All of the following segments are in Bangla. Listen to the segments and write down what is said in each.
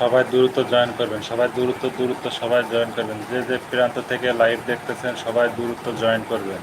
সবাই দ্রুত জয়েন করবেন, সবাই দূরত্ব দূরত্ব সবাই জয়েন করবেন। যে যে প্রান্ত থেকে লাইভ দেখতেছেন, সবাই দূরত্ব জয়েন করবেন।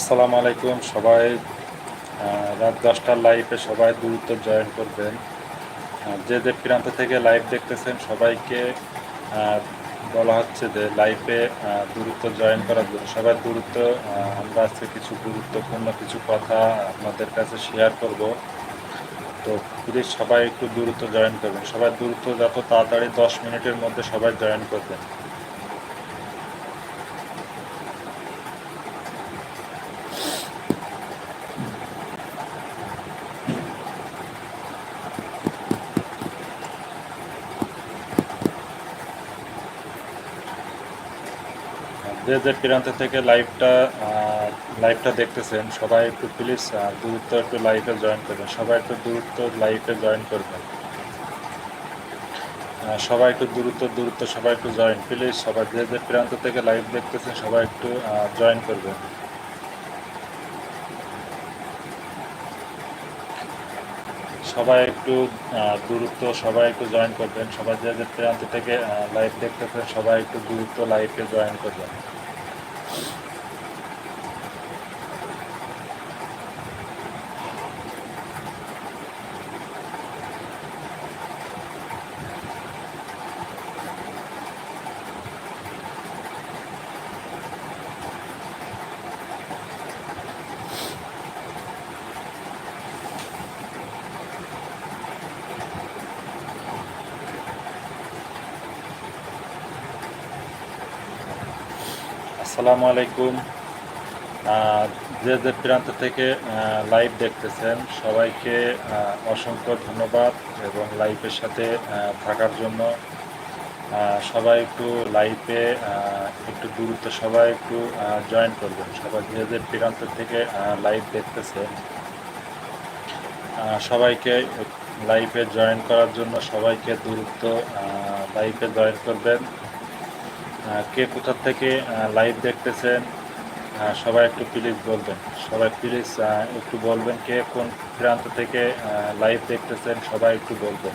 আসসালামু আলাইকুম সবাই রাত দশটার লাইভে সবাই দ্রুত জয়েন করবেন। যে যে প্রান্ত থেকে লাইভ দেখতেছেন সবাইকে বলা হচ্ছে যে লাইভে দূরত্ব জয়েন করার জন্য সবার দ্রুত আহ, আমরা আজকে কিছু গুরুত্বপূর্ণ কিছু কথা আপনাদের কাছে শেয়ার করব। তো প্লিজ সবাই একটু দূরত্ব জয়েন করবেন। সবাই দূরত্ব যত তাড়াতাড়ি দশ মিনিটের মধ্যে সবাই জয়েন করবেন। যে যে প্রান্ত থেকে লাইভটা লাইভটা দেখতেছেন। সবাই একটু প্লিজ দ্রুত একটু লাইভে জয়েন করবেন। সবাই একটু দ্রুত লাইভে জয়েন করবেন। সবাই একটু দ্রুত দ্রুত সবাই একটু জয়েন প্লিজ সবাই যে যে প্রান্ত থেকে লাইভ দেখতেছেন সবাই একটু জয়েন করবেন। সবাই একটু আহ, দ্রুত সবাই একটু জয়েন করবেন। সবাই যে প্রান্ত থেকে লাইভ দেখতেছেন সবাই একটু দ্রুত লাইভে জয়েন করবেন। আসসালামু আলাইকুম। যে যে প্রান্ত থেকে লাইভ দেখতেছেন সবাইকে অসংখ্য ধন্যবাদ এবং লাইভের সাথে থাকার জন্য। সবাই একটু লাইভে একটু দ্রুত সবাই একটু জয়েন করবেন। সবাই যে যে প্রান্ত থেকে লাইভ দেখতেছেন আহ, সবাইকে লাইভে জয়েন করার জন্য সবাইকে দূরত্ব লাইভে জয়েন করবেন। কে কোথার থেকে লাইভ দেখতেছেন সবাই একটু প্লিজ বলবেন। সবাই প্লিজ একটু বলবেন কে কোন প্রান্ত থেকে লাইভ দেখতেছেন, সবাই একটু বলবেন।